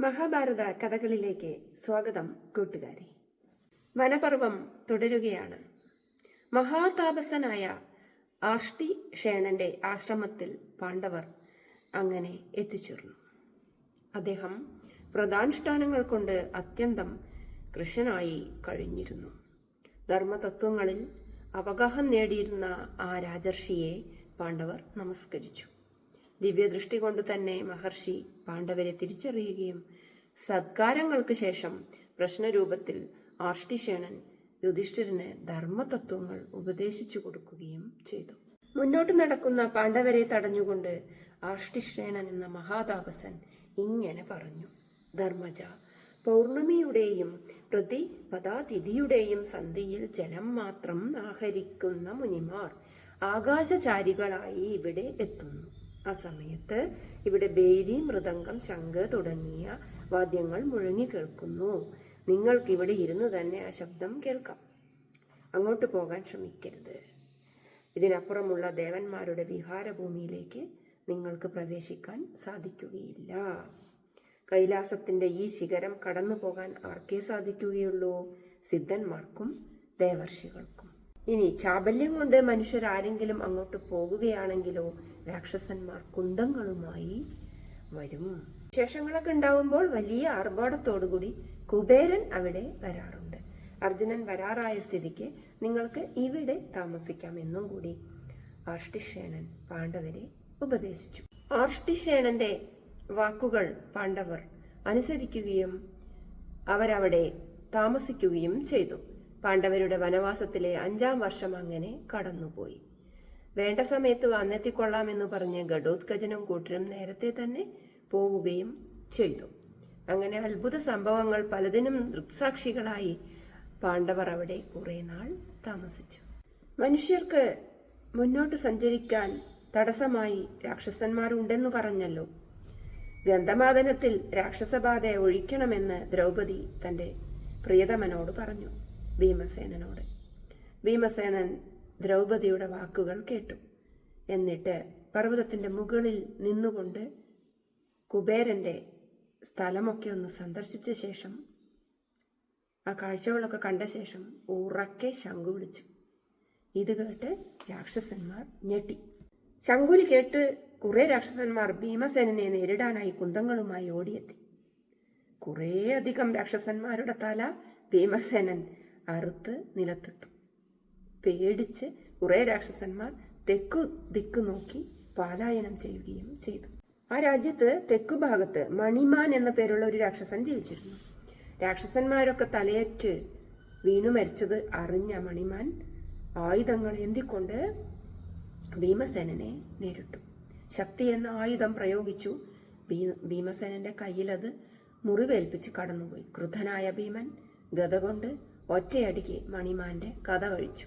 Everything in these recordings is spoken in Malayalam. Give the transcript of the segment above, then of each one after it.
മഹാഭാരത കഥകളിലേക്ക് സ്വാഗതം കൂട്ടുകാരെ. വനപർവം തുടരുകയാണ്. മഹാതാപസനായ ആഷ്ടി ഷേണന്റെ ആശ്രമത്തിൽ പാണ്ഡവർ അങ്ങനെ എത്തിച്ചേർന്നു. അദ്ദേഹം വ്രതാനുഷ്ഠാനങ്ങൾ കൊണ്ട് അത്യന്തം കൃഷനായി കഴിഞ്ഞിരുന്നു. ധർമ്മതത്വങ്ങളിൽ അവഗാഹം നേടിയിരുന്ന ആ രാജർഷിയെ പാണ്ഡവർ നമസ്കരിച്ചു. ദിവ്യദൃഷ്ടി കൊണ്ട് തന്നെ മഹർഷി പാണ്ഡവരെ തിരിച്ചറിയുകയും സത്കാരങ്ങൾക്ക് ശേഷം പ്രശ്നരൂപത്തിൽ ആർഷ്ടിഷേണൻ യുധിഷ്ഠിരന് ധർമ്മതത്വങ്ങൾ ഉപദേശിച്ചു കൊടുക്കുകയും ചെയ്തു. മുന്നോട്ട് നടക്കുന്ന പാണ്ഡവരെ തടഞ്ഞുകൊണ്ട് ആർഷ്ടിശ്രേണൻ എന്ന മഹാതാപസൻ ഇങ്ങനെ പറഞ്ഞു. ധർമ്മജ പൗർണമിയുടെയും പ്രതിപദാതിഥിയുടെയും സന്ധിയിൽ ജലം മാത്രം ആഹരിക്കുന്ന മുനിമാർ ആകാശചാരികളായി ഇവിടെ എത്തുന്നു. ആ സമയത്ത് ഇവിടെ ബേരി മൃദംഗം ശംഖ് തുടങ്ങിയ വാദ്യങ്ങൾ മുഴങ്ങി കേൾക്കുന്നു. നിങ്ങൾക്ക് ഇവിടെ ഇരുന്ന് തന്നെ ആ ശബ്ദം കേൾക്കാം. അങ്ങോട്ട് പോകാൻ ശ്രമിക്കരുത്. ഇതിനപ്പുറമുള്ള ദേവന്മാരുടെ വിഹാരഭൂമിയിലേക്ക് നിങ്ങൾക്ക് പ്രവേശിക്കാൻ സാധിക്കുകയില്ല. കൈലാസത്തിന്റെ ഈ ശിഖരം കടന്നു പോകാൻ ആർക്കേ സാധിക്കുകയുള്ളൂ? സിദ്ധന്മാർക്കും ദേവർഷികൾക്കും. ഇനി ചാബല്യം കൊണ്ട് മനുഷ്യരാരെങ്കിലും അങ്ങോട്ട് പോകുകയാണെങ്കിലോ രാക്ഷസന്മാർ കുന്തങ്ങളുമായി വരും. വിശേഷങ്ങളൊക്കെ ഉണ്ടാവുമ്പോൾ വലിയ ആർഭാടത്തോടുകൂടി കുബേരൻ അവിടെ വരാറുണ്ട്. അർജുനൻ വരാറായ സ്ഥിതിക്ക് നിങ്ങൾക്ക് ഇവിടെ താമസിക്കാം എന്നും കൂടി ആർഷ്ടിഷേണൻ പാണ്ഡവരെ ഉപദേശിച്ചു. ആർഷ്ടിഷേണന്റെ വാക്കുകൾ പാണ്ഡവർ അനുസരിക്കുകയും അവരവിടെ താമസിക്കുകയും ചെയ്തു. പാണ്ഡവരുടെ വനവാസത്തിലെ അഞ്ചാം വർഷം അങ്ങനെ കടന്നുപോയി. വേണ്ട സമയത്ത് വന്നെത്തിക്കൊള്ളാമെന്ന് പറഞ്ഞ് ഘടോത്കജനും കൂട്ടരും നേരത്തെ തന്നെ പോവുകയും ചെയ്തു. അങ്ങനെ അത്ഭുത സംഭവങ്ങൾ പലതിനും ദൃക്സാക്ഷികളായി പാണ്ഡവർ അവിടെ കുറെ നാൾ താമസിച്ചു. മനുഷ്യർക്ക് മുന്നോട്ട് സഞ്ചരിക്കാൻ തടസ്സമായി രാക്ഷസന്മാരുണ്ടെന്ന് പറഞ്ഞല്ലോ. ഗന്ധമാദനത്തിൽ രാക്ഷസബാധ ഒഴിക്കണമെന്ന് ദ്രൗപദി തന്റെ പ്രിയതമനോട് പറഞ്ഞു. ഭീമസേനനോട്. ഭീമസേനൻ ദ്രൗപദിയുടെ വാക്കുകൾ കേട്ടു. എന്നിട്ട് പർവതത്തിന്റെ മുകളിൽ നിന്നുകൊണ്ട് കുബേരന്റെ സ്ഥലമൊക്കെ ഒന്ന് സന്ദർശിച്ച ശേഷം ആ കാഴ്ചകളൊക്കെ കണ്ട ശേഷം ഉറക്കെ ശംഖു വിളിച്ചു. ഇത് കേട്ട് രാക്ഷസന്മാർ ഞെട്ടി. ശംഖുലി കേട്ട് കുറെ രാക്ഷസന്മാർ ഭീമസേനനെ നേരിടാനായി കുന്തങ്ങളുമായി ഓടിയെത്തി. കുറേ അധികം രാക്ഷസന്മാരുടെ തല ഭീമസേനൻ അറുത്ത് നിലത്തിട്ടു. പേടിച്ച് കുറെ രാക്ഷസന്മാർ തെക്കു ദിക്ക് നോക്കി പാലായനം ചെയ്യുകയും ചെയ്തു. ആ രാജ്യത്ത് തെക്കു ഭാഗത്ത് മണിമാൻ എന്ന പേരുള്ള ഒരു രാക്ഷസൻ ജീവിച്ചിരുന്നു. രാക്ഷസന്മാരൊക്കെ തലയേറ്റ് വീണു മരിച്ചത് അറിഞ്ഞ മണിമാൻ ആയുധങ്ങൾ എന്തിക്കൊണ്ട് ഭീമസേനനെ നേരിട്ടു. ശക്തി എന്ന ആയുധം പ്രയോഗിച്ചു. ഭീമസേനന്റെ കയ്യിൽ അത് മുറിവേൽപ്പിച്ച് കടന്നുപോയി. ക്രുദ്ധനായ ഭീമൻ ഗത കൊണ്ട് ഒറ്റയടിക്ക് മണിമാന്റെ കഥ കഴിച്ചു.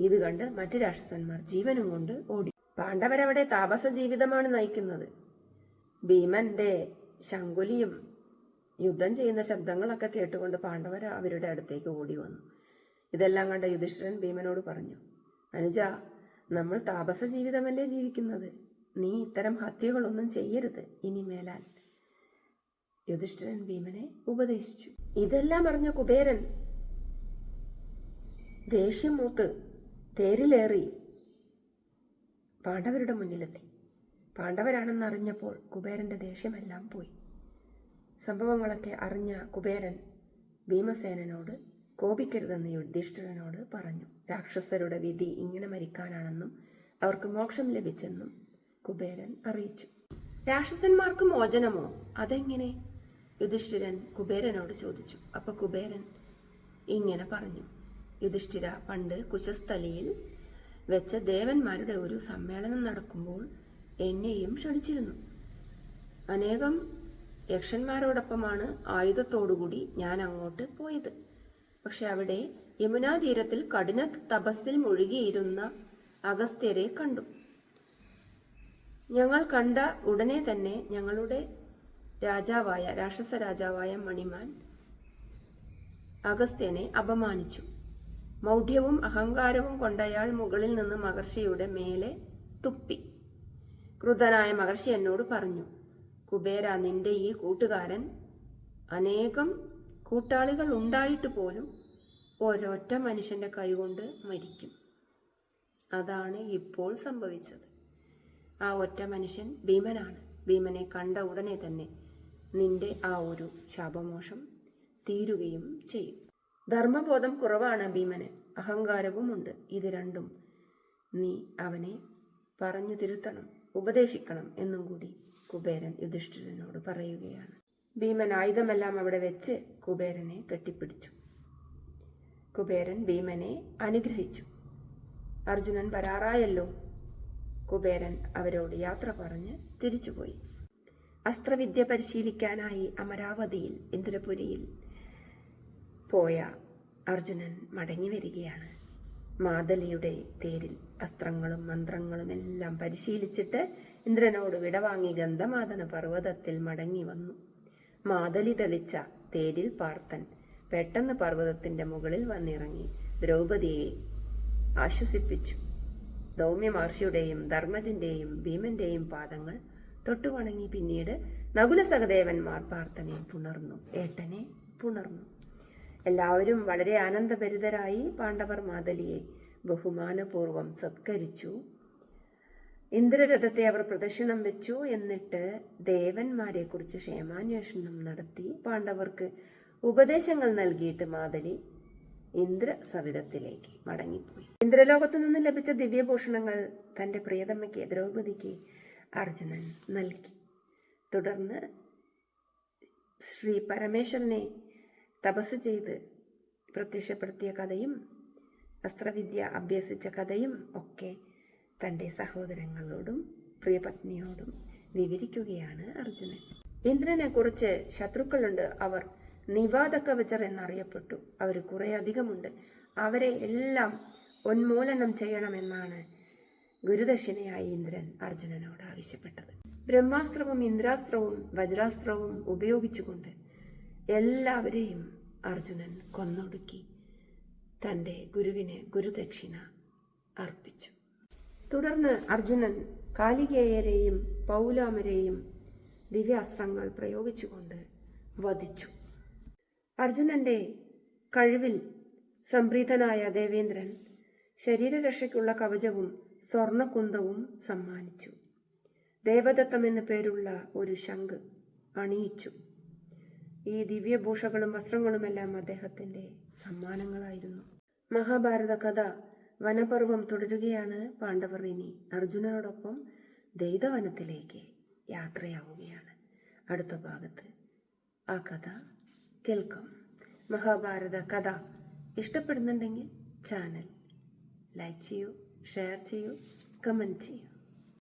ഇത് കണ്ട് മറ്റു രാക്ഷസന്മാർ ജീവനും കൊണ്ട് ഓടി. പാണ്ഡവരവിടെ താപസ ജീവിതമാണ് നയിക്കുന്നത്. ഭീമന്റെ ശങ്കുലിയും യുദ്ധം ചെയ്യുന്ന ശബ്ദങ്ങളൊക്കെ കേട്ടുകൊണ്ട് പാണ്ഡവർ അവരുടെ അടുത്തേക്ക് ഓടി വന്നു. ഇതെല്ലാം കണ്ട യുധിഷ്ഠിരൻ ഭീമനോട് പറഞ്ഞു അനുജ നമ്മൾ താപസ ജീവിതമല്ലേ ജീവിക്കുന്നത്? നീ ഇത്തരം ഹത്യകളൊന്നും ചെയ്യരുത്. ഇനി മേലാൽ. യുധിഷ്ഠിരൻ ഭീമനെ ഉപദേശിച്ചു. ഇതെല്ലാം അറിഞ്ഞ കുബേരൻ ദേഷ്യം മൂത്ത് തേരിലേറി പാണ്ഡവരുടെ മുന്നിലെത്തി. പാണ്ഡവരാണെന്ന് അറിഞ്ഞപ്പോൾ കുബേരന്റെ ദേഷ്യമെല്ലാം പോയി. സംഭവങ്ങളൊക്കെ അറിഞ്ഞ കുബേരൻ ഭീമസേനനോട് കോപിക്കരുതെന്ന് യുധിഷ്ഠിരനോട് പറഞ്ഞു. രാക്ഷസരുടെ വിധി ഇങ്ങനെ മരിക്കാനാണെന്നും അവർക്ക് മോക്ഷം ലഭിച്ചെന്നും കുബേരൻ അറിയിച്ചു. രാക്ഷസന്മാർക്ക് മോചനമോ? അതെങ്ങനെ? യുധിഷ്ഠിരൻ കുബേരനോട് ചോദിച്ചു. അപ്പൊ കുബേരൻ ഇങ്ങനെ പറഞ്ഞു. യുധിഷ്ഠിര പണ്ട് കുശസ്ഥലിയിൽ വെച്ച ദേവന്മാരുടെ ഒരു സമ്മേളനം നടക്കുമ്പോൾ എന്നെയും ക്ഷണിച്ചിരുന്നു. അനേകം യക്ഷന്മാരോടൊപ്പമാണ് ആയുധത്തോടുകൂടി ഞാൻ അങ്ങോട്ട് പോയത്. പക്ഷെ അവിടെ യമുനാ തീരത്തിൽ കഠിന തപസ്സിൽ മുഴുകിയിരുന്ന അഗസ്ത്യരെ കണ്ടു. ഞങ്ങൾ കണ്ട ഉടനെ തന്നെ ഞങ്ങളുടെ രാജാവായ രാക്ഷസ രാജാവായ മണിമാൻ അഗസ്ത്യനെ അപമാനിച്ചു. മൗഢ്യവും അഹങ്കാരവും കൊണ്ടയാൾ മുകളിൽ നിന്ന് മഹർഷിയുടെ മേലെ തുപ്പി. ക്രുതനായ മഹർഷി എന്നോട് പറഞ്ഞു കുബേര നിന്റെ ഈ കൂട്ടുകാരൻ അനേകം കൂട്ടാളികൾ ഉണ്ടായിട്ട് പോലും ഒരൊറ്റ മനുഷ്യന്റെ കൈകൊണ്ട് മരിക്കും. അതാണ് ഇപ്പോൾ സംഭവിച്ചത്. ആ ഒറ്റ മനുഷ്യൻ ഭീമനാണ്. ഭീമനെ കണ്ട ഉടനെ തന്നെ നിന്റെ ആ ഒരു ശാപമോഷം തീരുകയും ചെയ്യും. ധർമ്മബോധം കുറവാണ് ഭീമന്. അഹങ്കാരവുമുണ്ട് ഇത് രണ്ടും. നീ അവനെ പറഞ്ഞു തിരുത്തണം ഉപദേശിക്കണം എന്നും കൂടി കുബേരൻ യുധിഷ്ഠിരനോട് പറയുകയാണ്. ഭീമൻ ആയുധമെല്ലാം അവിടെ വെച്ച് കുബേരനെ കെട്ടിപ്പിടിച്ചു. കുബേരൻ ഭീമനെ അനുഗ്രഹിച്ചു. അർജുനൻ വരാറായല്ലോ. കുബേരൻ അവരോട് യാത്ര പറഞ്ഞ് തിരിച്ചുപോയി. അസ്ത്രവിദ്യ പരിശീലിക്കാനായി അമരാവതിയിൽ ഇന്ദ്രപുരിയിൽ പോയ അർജുനൻ മടങ്ങി വരികയാണ്. മാതലിയുടെ തേരിൽ അസ്ത്രങ്ങളും മന്ത്രങ്ങളും എല്ലാം പരിശീലിച്ചിട്ട് ഇന്ദ്രനോട് വിടവാങ്ങി ഗന്ധമാതന പർവതത്തിൽ മടങ്ങി വന്നു. മാതലി തെളിച്ച തേരിൽ പാർത്തൻ പെട്ടെന്ന് പർവതത്തിന്റെ മുകളിൽ വന്നിറങ്ങി ദ്രൗപതിയെ ആശ്വസിപ്പിച്ചു. ദൗമ്യ മഹർഷിയുടെയും ധർമ്മജന്റെയും ഭീമന്റെയും പാദങ്ങൾ തൊട്ടുവണങ്ങി പിന്നീട് നകുല സഹദേവന്മാർ പാർത്തനെ പുണർന്നു. ഏട്ടനെ പുണർന്നു. എല്ലാവരും വളരെ ആനന്ദഭരിതരായി പാണ്ഡവർ മാതലിയെ ബഹുമാനപൂർവം സത്കരിച്ചു. ഇന്ദ്രരഥത്തെ അവർ പ്രദക്ഷിണം വെച്ചു എന്നിട്ട് ദേവന്മാരെക്കുറിച്ച് ക്ഷേമാന്വേഷണം നടത്തി പാണ്ഡവർക്ക് ഉപദേശങ്ങൾ നൽകിയിട്ട് മാതലി ഇന്ദ്ര സവിധത്തിലേക്ക് മടങ്ങിപ്പോയി. ഇന്ദ്രലോകത്തു നിന്ന് ലഭിച്ച ദിവ്യഭൂഷണങ്ങൾ തന്റെ പ്രിയതമ്മയ്ക്ക് ദ്രൗപദിക്ക് അർജുനൻ നൽകി. തുടർന്ന് ശ്രീ പരമേശ്വരനെ തപസ് ചെയ്ത് പ്രത്യക്ഷപ്പെടുത്തിയ കഥയും അസ്ത്രവിദ്യ അഭ്യസിച്ച കഥയും ഒക്കെ തന്റെ സഹോദരങ്ങളോടും പ്രിയപത്നിയോടും വിവരിക്കുകയാണ് അർജുനൻ. ഇന്ദ്രനെ കുറിച്ച് ശത്രുക്കളുണ്ട് അവർ. നിവാദ കവചർ എന്നറിയപ്പെട്ടു. അവർ കുറെ അധികമുണ്ട്. അവരെ എല്ലാം ഉന്മൂലനം ചെയ്യണമെന്നാണ് ഗുരുദക്ഷിണയായി ഇന്ദ്രൻ അർജുനനോട് ആവശ്യപ്പെട്ടത്. ബ്രഹ്മാസ്ത്രവും ഇന്ദ്രാസ്ത്രവും വജ്രാസ്ത്രവും ഉപയോഗിച്ചുകൊണ്ട് എല്ലാവരെയും അർജുനൻ കൊന്നൊടുക്കി തന്റെ ഗുരുവിന് ഗുരുദക്ഷിണ അർപ്പിച്ചു. തുടർന്ന് അർജുനൻ കാലികേയരെയും പൗലാമരെയും ദിവ്യാസ്ത്രങ്ങൾ പ്രയോഗിച്ചുകൊണ്ട് വധിച്ചു. അർജുനന്റെ കഴിവിൽ സംപ്രീതനായ ദേവേന്ദ്രൻ ശരീരരക്ഷയ്ക്കുള്ള കവചവും സ്വർണകുന്തവും സമ്മാനിച്ചു. ദേവദത്തം എന്നു പേരുള്ള ഒരു ശംഖ് അണിയിച്ചു. ഈ ദിവ്യഭൂഷകളും വസ്ത്രങ്ങളുമെല്ലാം അദ്ദേഹത്തിന്റെ സമ്മാനങ്ങളായിരുന്നു. മഹാഭാരത കഥ വനപർവം തുടരുകയാണ് പാണ്ഡവർ ഇനി അർജുനനോടൊപ്പം ദൈതവനത്തിലേക്ക് യാത്രയാവുകയാണ്. അടുത്ത ഭാഗത്ത് ആ കഥ കേൾക്കാം. മഹാഭാരത കഥ. ഇഷ്ടപ്പെടുന്നുണ്ടെങ്കിൽ ചാനൽ ലൈക്ക് ചെയ്യൂ ഷെയർ ചെയ്യൂ കമന്റ് ചെയ്യൂ.